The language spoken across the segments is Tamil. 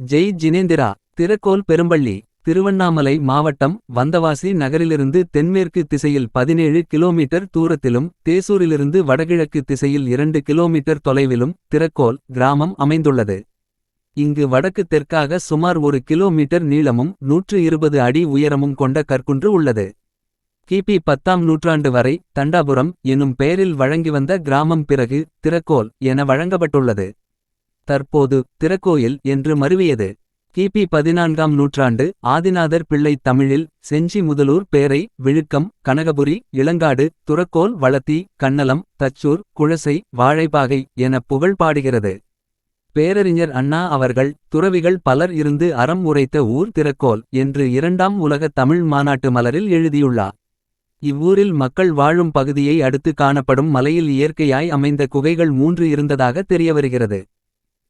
ஜெய் ஜினேந்திரா திறக்கோல் பெரும்பள்ளி திருவண்ணாமலை மாவட்டம் வந்தவாசி நகரிலிருந்து தென்மேற்கு திசையில் பதினேழு கிலோமீட்டர் தூரத்திலும் தேசூரிலிருந்து வடகிழக்கு திசையில் இரண்டு கிலோமீட்டர் தொலைவிலும் திரக்கோல் கிராமம் அமைந்துள்ளது. இங்கு வடக்கு தெற்காக சுமார் ஒரு கிலோமீட்டர் நீளமும் நூற்று இருபது அடி உயரமும் கொண்ட கற்குன்று உள்ளது. கிபி பத்தாம் நூற்றாண்டு வரை தண்டாபுரம் எனும் பெயரில் வழங்கி வந்த கிராமம் பிறகு திரக்கோல் என வழங்கப்பட்டுள்ளது. தற்போது திறக்கோயில் என்று மருவியது. கிபி பதினான்காம் நூற்றாண்டு ஆதிநாதர் பிள்ளை தமிழில் செஞ்சி முதலூர் பேரை விழுக்கம் கனகபுரி இளங்காடு துறக்கோல் வளத்தி கண்ணலம் தச்சூர் குழசை வாழைப்பாகை என புகழ் பாடுகிறது. பேரறிஞர் அண்ணா அவர்கள் துறவிகள் பலர் இருந்து அறம் உரைத்த ஊர் திறக்கோல் என்று இரண்டாம் உலக தமிழ் மாநாட்டு மலரில் எழுதியுள்ளார். இவ்வூரில் மக்கள் வாழும் பகுதியை அடுத்து காணப்படும் மலையில் இயற்கையாய் அமைந்த குகைகள் மூன்று இருந்ததாக தெரியவருகிறது.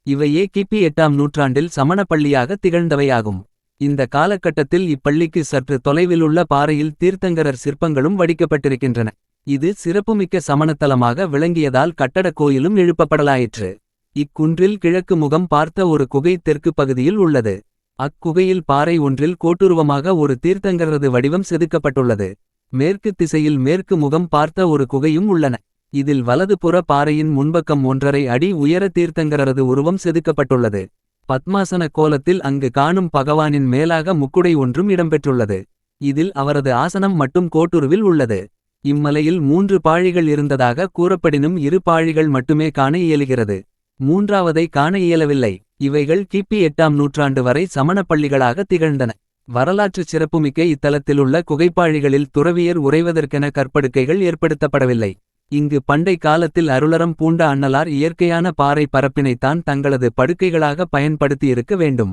இவையே கிபி எட்டாம் நூற்றாண்டில் சமணப்பள்ளியாக திகழ்ந்தவையாகும். இந்த காலகட்டத்தில் இப்பள்ளிக்கு சற்று தொலைவிலுள்ள பாறையில் தீர்த்தங்கரர் சிற்பங்களும் வடிக்கப்பட்டிருக்கின்றன. இது சிறப்புமிக்க சமணத்தலமாக விளங்கியதால் கட்டடக் கோயிலும் எழுப்பப்படலாயிற்று. இக்குன்றில் கிழக்கு முகம் பார்த்த ஒரு குகை தெற்கு பகுதியில் உள்ளது. அக்குகையில் பாறை ஒன்றில் கோட்டுருவமாக ஒரு தீர்த்தங்கரது வடிவம் செதுக்கப்பட்டுள்ளது. மேற்கு திசையில் மேற்கு முகம் பார்த்த ஒரு குகையும் உள்ளன. இதில் வலதுபுற பாறையின் முன்பக்கம் ஒன்றரை அடி உயர தீர்த்தங்கரது உருவம் செதுக்கப்பட்டுள்ளது. பத்மாசன கோலத்தில் அங்கு காணும் பகவானின் மேலாக முக்குடை ஒன்றும் இடம்பெற்றுள்ளது. இதில் அவரது ஆசனம் மட்டும் கோட்டுருவில் உள்ளது. இம்மலையில் மூன்று பாழிகள் இருந்ததாக கூறப்படினும் இரு பாழிகள் மட்டுமே காண இயலுகிறது. மூன்றாவதை காண இயலவில்லை. இவைகள் கிபி எட்டாம் நூற்றாண்டு வரை சமணப்பள்ளிகளாக திகழ்ந்தன. வரலாற்றுச் சிறப்புமிக்க இத்தலத்திலுள்ள குகைப்பாழிகளில் துறவியர் உறைவதற்கென கற்படுக்கைகள் ஏற்படுத்தப்படவில்லை. இங்கு பண்டை காலத்தில் அருளரம் பூண்ட அண்ணலார் இயற்கையான பாறை பரப்பினைத்தான் தங்களது படுக்கைகளாக பயன்படுத்தியிருக்க வேண்டும்.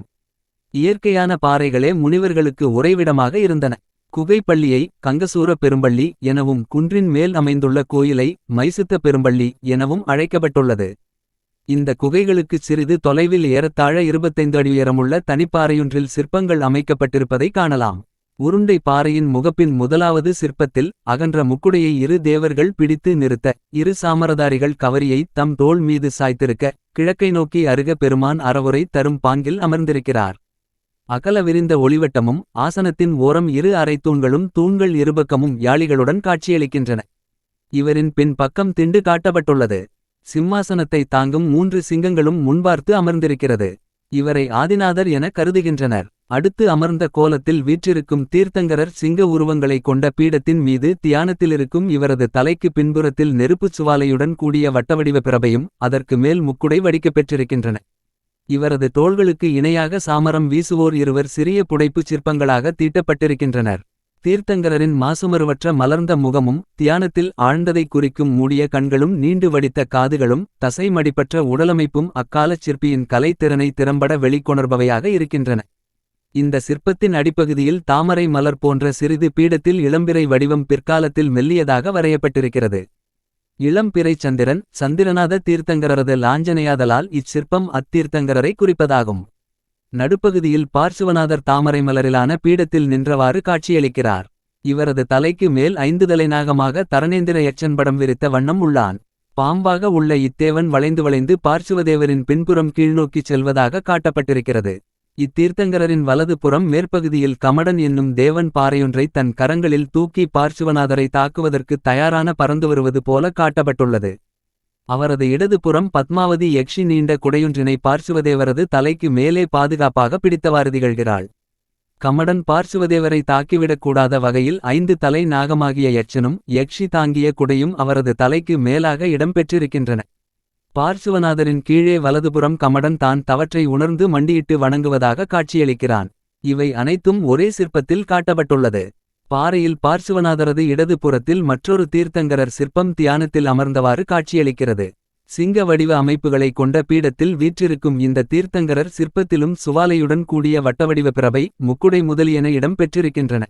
இயற்கையான பாறைகளே முனிவர்களுக்கு உறைவிடமாக இருந்தன. குகைப்பள்ளியை கங்கசூர பெரும்பள்ளி எனவும் குன்றின் மேல் அமைந்துள்ள கோயிலை மைசித்த பெரும்பள்ளி எனவும் அழைக்கப்பட்டுள்ளது. இந்த குகைகளுக்குச் சிறிது தொலைவில் ஏறத்தாழ இருபத்தைந்து அடி உயரமுள்ள தனிப்பாறையொன்றில் சிற்பங்கள் அமைக்கப்பட்டிருப்பதை காணலாம். உருண்டை பாறையின் முகப்பின் முதலாவது சிற்பத்தில் அகன்ற முக்குடையை இரு தேவர்கள் பிடித்து நிறுத்த இரு சாமரதாரிகள் கவரியை தம் தோள் மீது சாய்த்திருக்க கிழக்கை நோக்கி அருக பெருமான் அறவுரை தரும் பாங்கில் அமர்ந்திருக்கிறார். அகல விரிந்த ஒளிவட்டமும் ஆசனத்தின் ஓரம் இரு அரைத்தூண்களும் தூண்கள் இருபக்கமும் யாளிகளுடன் காட்சியளிக்கின்றன. இவரின் பின் பக்கம் திண்டு காட்டப்பட்டுள்ளது. சிம்மாசனத்தை தாங்கும் மூன்று சிங்கங்களும் முன்பார்த்து அமர்ந்திருக்கிறது. இவரை ஆதிநாதர் என கருதுகின்றனர். அடுத்து அமர்ந்த கோலத்தில் வீற்றிருக்கும் தீர்த்தங்கரர் சிங்க உருவங்களைக் கொண்ட பீடத்தின் மீது தியானத்திலிருக்கும் இவரது தலைக்கு பின்புறத்தில் நெருப்புச் சுவாலையுடன் கூடிய வட்டவடிவ பிரபையும் அதற்கு மேல் முக்குடை வடிக்கப் பெற்றிருக்கின்றன. இவரது தோள்களுக்கு இணையாக சாமரம் வீசுவோர் இருவர் சிறிய புடைப்புச் சிற்பங்களாக தீட்டப்பட்டிருக்கின்றனர். தீர்த்தங்கரரின் மாசுமருவற்ற மலர்ந்த முகமும் தியானத்தில் ஆழ்ந்ததைக் குறிக்கும் மூடிய கண்களும் நீண்டு வடித்த காதுகளும் தசை மடிப்பற்ற உடலமைப்பும் அக்காலச் சிற்பியின் கலைத்திறனை திறம்பட வெளிக்கொணர்பவையாக இருக்கின்றன. இந்த சிற்பத்தின் அடிப்பகுதியில் தாமரை மலர் போன்ற சிறிது பீடத்தில் இளம்பிறை வடிவம் பிற்காலத்தில் மெல்லியதாக வரையப்பட்டிருக்கிறது. இளம்பிறை சந்திரன் சந்திரநாத தீர்த்தங்கரரது லாஞ்சனையாதலால் இச்சிற்பம் அத்தீர்த்தங்கரரை குறிப்பதாகும். நடுப்பகுதியில் பார்சுவநாதர் தாமரை மலரிலான பீடத்தில் நின்றவாறு காட்சியளிக்கிறார். இவரது தலைக்கு மேல் ஐந்து தலைநாகமாக தரணேந்திர யட்சன் படம் விரித்த வண்ணம் உள்ளான். பாம்பாக உள்ள இத்தேவன் வளைந்து வளைந்து பார்சுவதேவரின் பின்புறம் கீழ்நோக்கிச் செல்வதாக காட்டப்பட்டிருக்கிறது. இத்தீர்த்தங்கரரின் வலது புறம் மேற்பகுதியில் கமடன் என்னும் தேவன் பாறையொன்றை தன் கரங்களில் தூக்கி பார்சுவநாதரை தாக்குவதற்கு தயாரான பறந்து வருவது போல காட்டப்பட்டுள்ளது. அவரது இடதுபுறம் பத்மாவதி யக்ஷி நீண்ட குடையொன்றினை பார்சுவதேவரது தலைக்கு மேலே பாதுகாப்பாக பிடித்தவாறு திகழ்கிறாள். கமடன் பார்சுவதேவரை தாக்கிவிடக்கூடாத வகையில் ஐந்து தலை நாகமாகிய யட்சனும் யக்ஷி தாங்கிய குடையும் அவரது தலைக்கு மேலாக இடம்பெற்றிருக்கின்றன. பார்சுவநாதரின் கீழே வலதுபுறம் கமடன் தான் தவற்றை உணர்ந்து மண்டியிட்டு வணங்குவதாக காட்சியளிக்கிறான். இவை அனைத்தும் ஒரே சிற்பத்தில் காட்டப்பட்டுள்ளது. பாறையில் பார்சுவநாதரது இடது புறத்தில் மற்றொரு தீர்த்தங்கரர் சிற்பம் தியானத்தில் அமர்ந்தவாறு காட்சியளிக்கிறது. சிங்க வடிவ அமைப்புகளைக் கொண்ட பீடத்தில் வீற்றிருக்கும் இந்த தீர்த்தங்கரர் சிற்பத்திலும் சுவாலையுடன் கூடிய வட்டவடிவ பிரபை முக்குடை முதலியன இடம் பெற்றிருக்கின்றன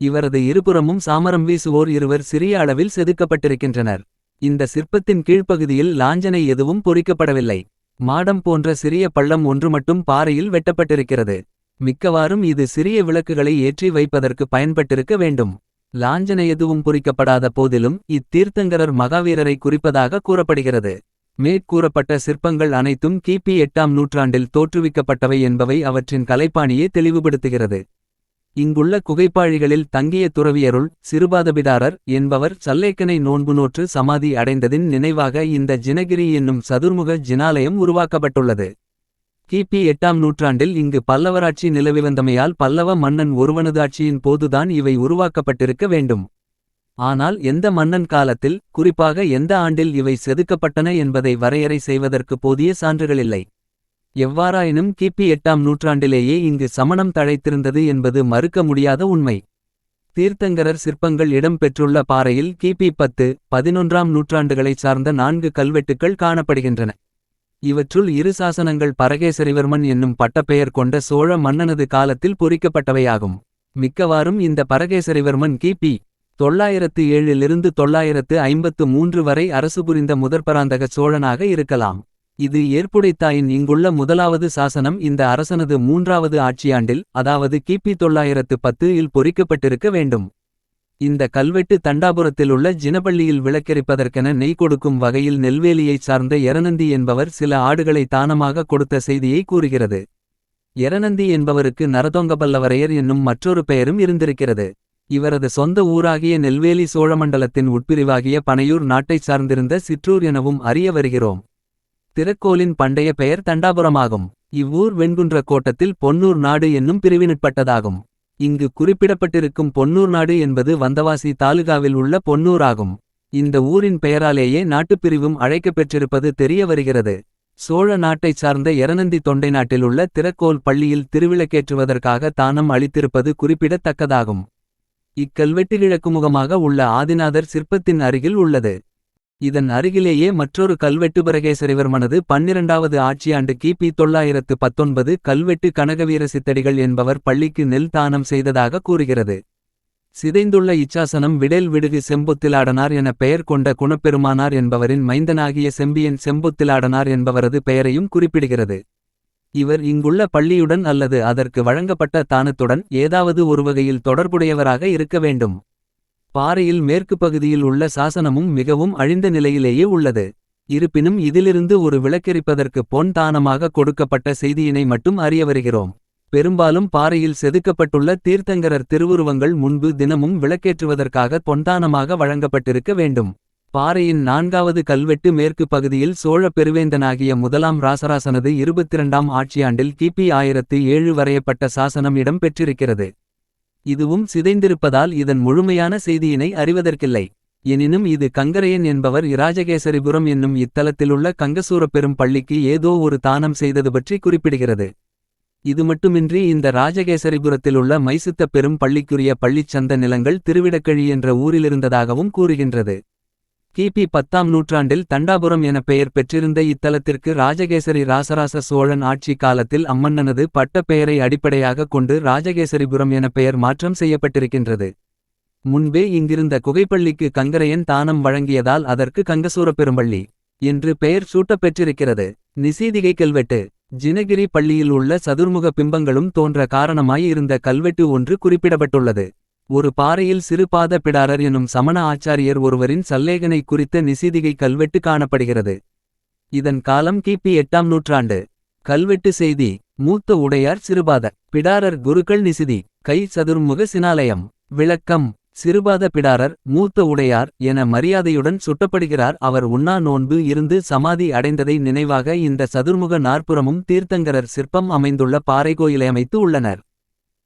இவரது இருபுறமும் சாமரம் வீசுவோர் இருவர் சிறிய அளவில் செதுக்கப்பட்டிருக்கின்றனர். இந்த சிற்பத்தின் கீழ்ப்பகுதியில் லாஞ்சனை எதுவும் பொறிக்கப்படவில்லை. மாடம் போன்ற சிறிய பள்ளம் ஒன்று மட்டும் பாறையில் வெட்டப்பட்டிருக்கிறது. மிக்கவாறும் இது சிறிய விளக்குகளை ஏற்றி வைப்பதற்கு பயன்பட்டிருக்க வேண்டும் லாஞ்சனை எதுவும் பொறிக்கப்படாத போதிலும் இத்தீர்த்தங்கரர் மகாவீரரை குறிப்பதாக கூறப்படுகிறது மேற்கூறப்பட்ட சிற்பங்கள் அனைத்தும் கிபி எட்டாம் நூற்றாண்டில் தோற்றுவிக்கப்பட்டவை என்பவை அவற்றின் கலைப்பாணியே தெளிவுபடுத்துகிறது. இங்குள்ள குகைப்பாழிகளில் தங்கிய துறவியருள் சிறுபாதபிடாரர் என்பவர் சல்லேக்கனை நோன்பு நோற்று சமாதி அடைந்ததின் நினைவாக இந்த ஜினகிரி என்னும் சதுர்முக ஜினாலயம் உருவாக்கப்பட்டுள்ளது. கிபி எட்டாம் நூற்றாண்டில் இங்கு பல்லவராட்சி நிலவிவந்தமையால் பல்லவ மன்னன் ஒருவனது ஆட்சியின் போதுதான் இவை உருவாக்கப்பட்டிருக்க வேண்டும். ஆனால் எந்த மன்னன் காலத்தில் குறிப்பாக எந்த ஆண்டில் இவை செதுக்கப்பட்டன என்பதை வரையறை செய்வதற்கு போதிய சான்றுகளில்லை. எவ்வாறாயினும் கிபி எட்டாம் நூற்றாண்டிலேயே இங்கு சமணம் தழைத்திருந்தது என்பது மறுக்க முடியாத உண்மை. தீர்த்தங்கரர் சிற்பங்கள் இடம்பெற்றுள்ள பாறையில் கிபி பத்து பதினொன்றாம் நூற்றாண்டுகளைச் சார்ந்த நான்கு கல்வெட்டுக்கள் காணப்படுகின்றன. இவற்றுள் இரு சாசனங்கள் பரகேசரிவர்மன் என்னும் பட்டப்பெயர் கொண்ட சோழ மன்னனது காலத்தில் பொறிக்கப்பட்டவையாகும். மிக்கவாறும் இந்த பரகேசரிவர்மன் கிபி தொள்ளாயிரத்து ஏழிலிருந்து தொள்ளாயிரத்து ஐம்பத்து மூன்று வரை அரசு புரிந்த முதற்பராந்தக சோழனாக இருக்கலாம். இது ஏற்புடைத்தாயின் இங்குள்ள முதலாவது சாசனம் இந்த அரசனது மூன்றாவது ஆட்சியாண்டில் அதாவது கிபி தொள்ளாயிரத்து பத்து இல் பொறிக்கப்பட்டிருக்க வேண்டும். இந்த கல்வெட்டு தண்டாபுரத்திலுள்ள ஜினபள்ளியில் விளக்கெரிப்பதற்கென நெய் கொடுக்கும் வகையில் நெல்வேலியைச் சார்ந்த எரநந்தி என்பவர் சில ஆடுகளை தானமாக கொடுத்த செய்தியை கூறுகிறது. எரநந்தி என்பவருக்கு நரதொங்கபல்லவரையர் என்னும் மற்றொரு பெயரும் இருந்திருக்கிறது. இவரது சொந்த ஊராகிய நெல்வேலி சோழமண்டலத்தின் உட்பிரிவாகிய பனையூர் நாட்டைச் சார்ந்திருந்த சிற்றூர் எனவும் அறிய வருகிறோம். திரக்கோலின் பண்டைய பெயர் தண்டாபுரமாகும். இவ்வூர் வெண்குன்ற கோட்டத்தில் பொன்னூர் நாடு என்னும் பிரிவினுட்பட்டதாகும். இங்கு குறிப்பிடப்பட்டிருக்கும் பொன்னூர் நாடு என்பது வந்தவாசி தாலுகாவில் உள்ள பொன்னூர் ஆகும். இந்த ஊரின் பெயராலேயே நாட்டுப்பிரிவும் அழைக்கப் பெற்றிருப்பது தெரிய வருகிறது. சோழ நாட்டைச் சார்ந்த எரநந்தி தொண்டை நாட்டிலுள்ள திரக்கோல் பள்ளியில் திருவிளக்கேற்றுவதற்காக தானம் அளித்திருப்பது குறிப்பிடத்தக்கதாகும். இக்கல்வெட்டு கிழக்குமுகமாக உள்ள ஆதிநாதர் சிற்பத்தின் அருகில் உள்ளது. இதன் அருகிலேயே மற்றொரு கல்வெட்டு பரகேசரிவர்மனது பன்னிரண்டாவது ஆட்சியாண்டு கிபி தொள்ளாயிரத்து பத்தொன்பது கல்வெட்டு கனகவீர சித்தடிகள் என்பவர் பள்ளிக்கு நெல் தானம் செய்ததாக கூறுகிறது. சிதைந்துள்ள இச்சாசனம் விடேல் விடுகு செம்பொத்திலாடனார் என பெயர் கொண்ட குணப்பெருமானார் என்பவரின் மைந்தனாகிய செம்பியன் செம்பொத்திலாடனார் என்பவரது பெயரையும் குறிப்பிடுகிறது. இவர் இங்குள்ள பள்ளியுடன் அல்லது அதற்கு வழங்கப்பட்ட தானத்துடன் ஏதாவது ஒருவகையில் தொடர்புடையவராக இருக்க வேண்டும். பாறையில் மேற்கு பகுதியில் உள்ள சாசனமும் மிகவும் அழிந்த நிலையிலேயே உள்ளது. இருப்பினும் இதிலிருந்து ஒரு விளக்கெரிப்பதற்கு பொன் தானமாக கொடுக்கப்பட்ட செய்தியினை மட்டும் அறிய வருகிறோம். பெரும்பாலும் பாறையில் செதுக்கப்பட்டுள்ள தீர்த்தங்கரர் திருவுருவங்கள் முன்பு தினமும் விளக்கேற்றுவதற்காக பொன்தானமாக வழங்கப்பட்டிருக்க வேண்டும். பாறையின் நான்காவது கல்வெட்டு மேற்கு பகுதியில் சோழ பெருவேந்தனாகிய முதலாம் ராசராசனது இருபத்திரண்டாம் ஆட்சியாண்டில் கிபி ஆயிரத்து ஏழு வரையப்பட்ட சாசனம் இடம் பெற்றிருக்கிறது. இதுவும் சிதைந்திருப்பதால் இதன் முழுமையான செய்தியினை அறிவதற்கில்லை. எனினும் இது கங்கரையன் என்பவர் இராஜகேசரிபுரம் என்னும் இத்தலத்திலுள்ள கங்கசூரப்பெரும் பள்ளிக்கு ஏதோ ஒரு தானம் செய்தது பற்றி குறிப்பிடுகிறது. இது மட்டுமின்றி இந்த ராஜகேசரிபுரத்திலுள்ள மைசித்த பெரும் பள்ளிக்குரிய பள்ளிச் சந்த நிலங்கள் திருவிடக்கழி என்ற ஊரிலிருந்ததாகவும் கூறுகின்றது. கிபி பத்தாம் நூற்றாண்டில் தண்டாபுரம் என பெயர் பெற்றிருந்த இத்தலத்திற்கு ராஜகேசரி ராசராச சோழன் ஆட்சி காலத்தில் அம்மன்னனது பட்ட பெயரை அடிப்படையாகக் கொண்டு ராஜகேசரிபுரம் என பெயர் மாற்றம் செய்யப்பட்டிருக்கின்றது. முன்பே இங்கிருந்த குகைப்பள்ளிக்கு கங்கரையன் தானம் வழங்கியதால் அதற்கு கங்கசூரப்பெரும்பள்ளி என்று பெயர் சூட்டப் பெற்றிருக்கிறது. நிசீதிகை கல்வெட்டு ஜினகிரி பள்ளியில் உள்ள சதுர்முக பிம்பங்களும் தோன்ற காரணமாய் இருந்த கல்வெட்டு ஒன்று குறிப்பிடப்பட்டுள்ளது. ஒரு பாறையில் சிறுபாத பிடாரர் எனும் சமண ஆச்சாரியர் ஒருவரின் சல்லேகனை குறித்த நிசீதிகை கல்வெட்டு காணப்படுகிறது. இதன் காலம் கிபி எட்டாம் நூற்றாண்டு. கல்வெட்டு செய்தி மூத்த உடையார் சிறுபாத பிடாரர் குருக்கள் நிசிதி கை சதுர்முக சினாலயம் விளக்கம் சிறுபாத பிடாரர் மூத்த உடையார் என மரியாதையுடன் சுட்டப்படுகிறார் அவர் உண்ணா நோன்பு இருந்து சமாதி அடைந்ததை நினைவாக இந்த சதுர்முக நாற்புறமும் தீர்த்தங்கரர் சிற்பம் அமைந்துள்ள பாறை கோயிலை அமைத்து உள்ளனர்.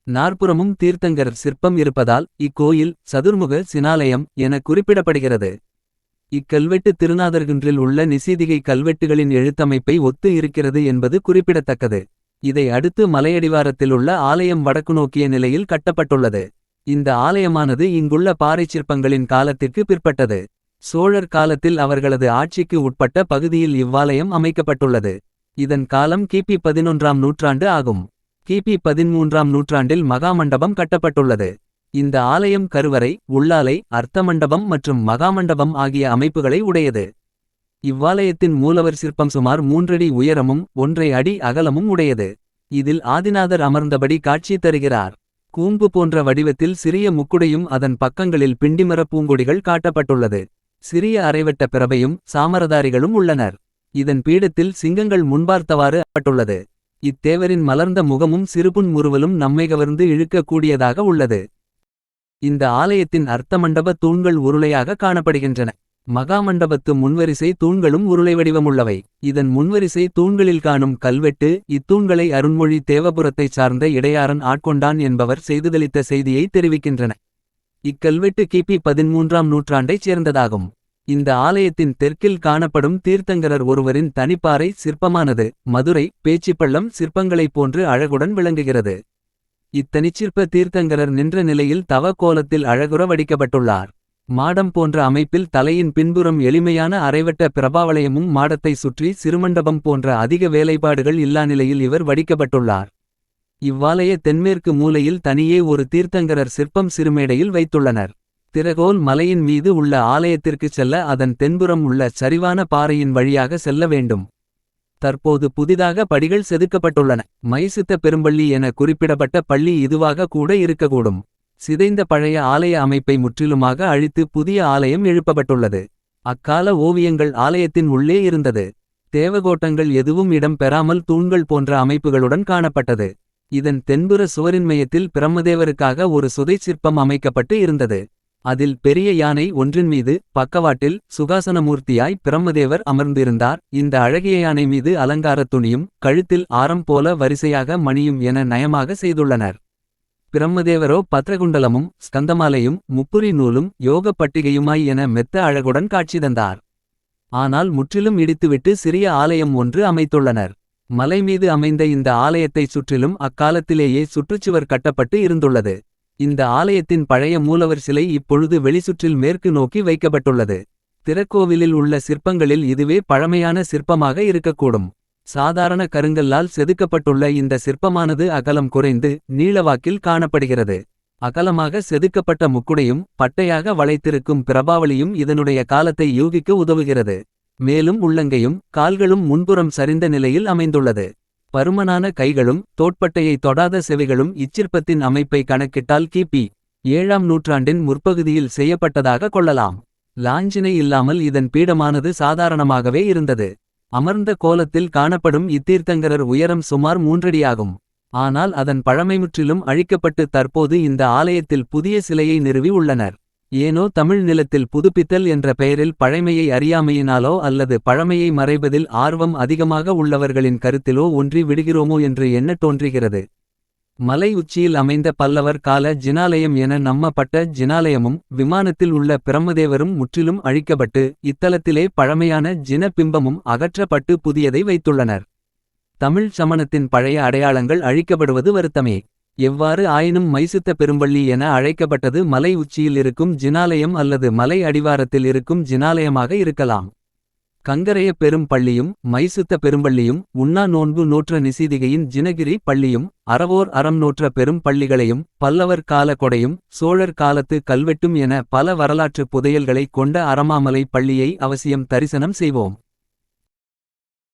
நாற்புறமும் தீர்த்தங்கர் சிற்பம் இருப்பதால் இக்கோயில் சதுர்முக சினாலயம் என குறிப்பிடப்படுகிறது. இக்கல்வெட்டு திருநாதர்குன்றில் உள்ள நிசீதிகை கல்வெட்டுகளின் எழுத்தமைப்பை ஒத்து இருக்கிறது என்பது குறிப்பிடத்தக்கது. இதை அடுத்து மலையடிவாரத்தில் உள்ள ஆலயம் வடக்கு நோக்கிய நிலையில் கட்டப்பட்டுள்ளது. இந்த ஆலயமானது இங்குள்ள பாறைச் சிற்பங்களின் காலத்திற்கு பிற்பட்டது. சோழர் காலத்தில் அவர்களது ஆட்சிக்கு உட்பட்ட பகுதியில் இவ்வாலயம் அமைக்கப்பட்டுள்ளது. இதன் காலம் கிபி பதினொன்றாம் நூற்றாண்டு ஆகும். கிபி பதின்மூன்றாம் நூற்றாண்டில் மகாமண்டபம் கட்டப்பட்டுள்ளது. இந்த ஆலயம் கருவறை உள்ளாலை அர்த்தமண்டபம் மற்றும் மகாமண்டபம் ஆகிய அமைப்புகளை உடையது. இவ்வாலயத்தின் மூலவர் சிற்பம் சுமார் மூன்றடி உயரமும் ஒன்றை அடி அகலமும் உடையது. இதில் ஆதிநாதர் அமர்ந்தபடி காட்சி தருகிறார். கூம்பு போன்ற வடிவத்தில் சிறிய முக்குடையும் அதன் பக்கங்களில் பிண்டிமர பூங்கொடிகள் காட்டப்பட்டுள்ளது. சிறிய அரைவட்ட பிறவையும் சாமரதாரிகளும் உள்ளனர். இதன் பீடத்தில் சிங்கங்கள் முன்பார்த்தவாறு அப்பட்டுள்ளது இத்தேவரின் மலர்ந்த முகமும் சிறுபுன் முறுவலும் நம்மை கவர்ந்து இழுக்கக்கூடியதாக உள்ளது. இந்த ஆலயத்தின் அர்த்தமண்டப தூண்கள் உருளையாக காணப்படுகின்றன. மகாமண்டபத்து முன்வரிசை தூண்களும் உருளை வடிவமுள்ளவை இதன் முன்வரிசை தூண்களில் காணும் கல்வெட்டு இத்தூண்களை அருண்மொழி தேவபுரத்தைச் சார்ந்த இடையாறன் ஆட்கொண்டான் என்பவர் செய்துதளித்த செய்தியை தெரிவிக்கின்றன. இக்கல்வெட்டு கிபி பதிமூன்றாம் நூற்றாண்டைச் சேர்ந்ததாகும். இந்த ஆலயத்தின் தெற்கில் காணப்படும் தீர்த்தங்கரர் ஒருவரின் தனிப்பாறை சிற்பமானது மதுரை பேச்சிப்பள்ளம் சிற்பங்களைப் போன்று அழகுடன் விளங்குகிறது. இத்தனிச்சிற்ப தீர்த்தங்கரர் நின்ற நிலையில் தவ கோலத்தில் அழகுற வடிக்கப்பட்டுள்ளார். மாடம் போன்ற அமைப்பில் தலையின் பின்புறம் எளிமையான அரைவட்ட பிரபாவளையமும் மாடத்தை சுற்றி சிறுமண்டபம் போன்ற அதிக வேலைப்பாடுகள் இல்லா நிலையில் இவர் வடிக்கப்பட்டுள்ளார். இவ்வாலய தென்மேற்கு மூலையில் தனியே ஒரு தீர்த்தங்கரர் சிற்பம் சிறுமேடையில் வைத்துள்ளனர். திரகோல் மலையின் மீது உள்ள ஆலயத்திற்குச் செல்ல அதன் தென்புறம் உள்ள சரிவான பாறையின் வழியாக செல்ல வேண்டும். தற்போது புதிதாக படிகள் செதுக்கப்பட்டுள்ளன. மைசித்த பெரும்பள்ளி என குறிப்பிடப்பட்ட பள்ளி இதுவாக கூட இருக்கக்கூடும். சிதைந்த பழைய ஆலய அமைப்பை முற்றிலுமாக அழித்து புதிய ஆலயம் எழுப்பப்பட்டுள்ளது. அக்கால ஓவியங்கள் ஆலயத்தின் உள்ளே இருந்தது. தேவகோட்டங்கள் எதுவும் இடம் பெறாமல் தூண்கள் போன்ற அமைப்புகளுடன் காணப்பட்டது. இதன் தென்புற சுவரின் மையத்தில் பிரம்மதேவருக்காக ஒரு சுதை சிற்பம் அமைக்கப்பட்டு இருந்தது. அதில் பெரிய யானை ஒன்றின் மீது பக்கவாட்டில் சுகாசனமூர்த்தியாய் பிரம்மதேவர் அமர்ந்திருந்தார். இந்த அழகிய யானை மீது அலங்காரத் துணியும் கழுத்தில் ஆரம் போல வரிசையாக மணியும் என நயமாக செய்துள்ளனர். பிரம்மதேவரோ பத்ரகுண்டலமும் ஸ்கந்தமாலையும் முப்புரி நூலும் யோக பட்டிகையுமாய் என மெத்த அழகுடன் காட்சி தந்தார். ஆனால் முற்றிலும் இடித்துவிட்டு சிறிய ஆலயம் ஒன்று அமைத்துள்ளனர். மலை மீது அமைந்த இந்த ஆலயத்தைச் சுற்றிலும் அக்காலத்திலேயே சுற்றுச்சுவர் கட்டப்பட்டு இருந்துள்ளது. இந்த ஆலயத்தின் பழைய மூலவர் சிலை இப்பொழுது வெளிசுற்றில் மேற்கு நோக்கி வைக்கப்பட்டுள்ளது. திறக்கோவிலில் உள்ள சிற்பங்களில் இதுவே பழமையான சிற்பமாக இருக்கக்கூடும். சாதாரண கருங்கல்லால் செதுக்கப்பட்டுள்ள இந்த சிற்பமானது அகலம் குறைந்து நீளவாக்கில் காணப்படுகிறது. அகலமாக செதுக்கப்பட்ட முக்குடையும் பட்டையாக வளைத்திருக்கும் பிரபாவளியும் இதனுடைய காலத்தை யூகிக்க உதவுகிறது. மேலும் உள்ளங்கையும் கால்களும் முன்புறம் சரிந்த நிலையில் அமைந்துள்ளது. பருமனான கைகளும் தோட்பட்டையை தொடாத செவிகளும் இச்சிற்பத்தின் அமைப்பை கணக்கிட்டால் கிபி ஏழாம் நூற்றாண்டின் முற்பகுதியில் செய்யப்பட்டதாக கொள்ளலாம். லாஞ்சினை இல்லாமல் இதன் பீடமானது சாதாரணமாகவே இருந்தது. அமர்ந்த கோலத்தில் காணப்படும் இத்தீர்த்தங்கரர் உயரம் சுமார் மூன்றடியாகும். ஆனால் அதன் பழமை முற்றிலும் அழிக்கப்பட்டு தற்போது இந்த ஆலயத்தில் புதிய சிலையை நிறுவி உள்ளனர். ஏனோ தமிழ் நிலத்தில் புதுப்பித்தல் என்ற பெயரில் பழைமையை அறியாமையினாலோ அல்லது பழமையை மறைவதில் ஆர்வம் அதிகமாக உள்ளவர்களின் கருத்திலோ ஒன்றி விடுகிறோமோ என்று எண்ணத் தோன்றுகிறது. மலை உச்சியில் அமைந்த பல்லவர் கால ஜினாலயம் என நம்மப்பட்ட ஜினாலயமும் விமானத்தில் உள்ள பிரம்மதேவரும் முற்றிலும் அழிக்கப்பட்டு இத்தலத்திலே பழமையான ஜின பிம்பமும் அகற்றப்பட்டு புதியதை வைத்துள்ளனர். தமிழ் சமணத்தின் பழைய அடையாளங்கள் அழிக்கப்படுவது வருத்தமே. எவ்வாறு ஆயினும் மைசுத்த பெரும்பள்ளி என அழைக்கப்பட்டது மலை உச்சியில் இருக்கும் ஜினாலயம் அல்லது மலை அடிவாரத்தில் இருக்கும் ஜினாலயமாக இருக்கலாம். கங்கரைய பெரும் பள்ளியும் மைசுத்த பெரும்பள்ளியும் உண்ணா நோன்பு நோற்ற நிசீதிகையின் ஜினகிரி பள்ளியும் அறவோர் அறம் நூற்ற பெரும் பள்ளிகளையும் பல்லவர் கால கொடையும் சோழர் காலத்து கல்வெட்டும் என பல வரலாற்று புதையல்களைக் கொண்ட அறமாமலை பள்ளியை அவசியம் தரிசனம் செய்வோம்.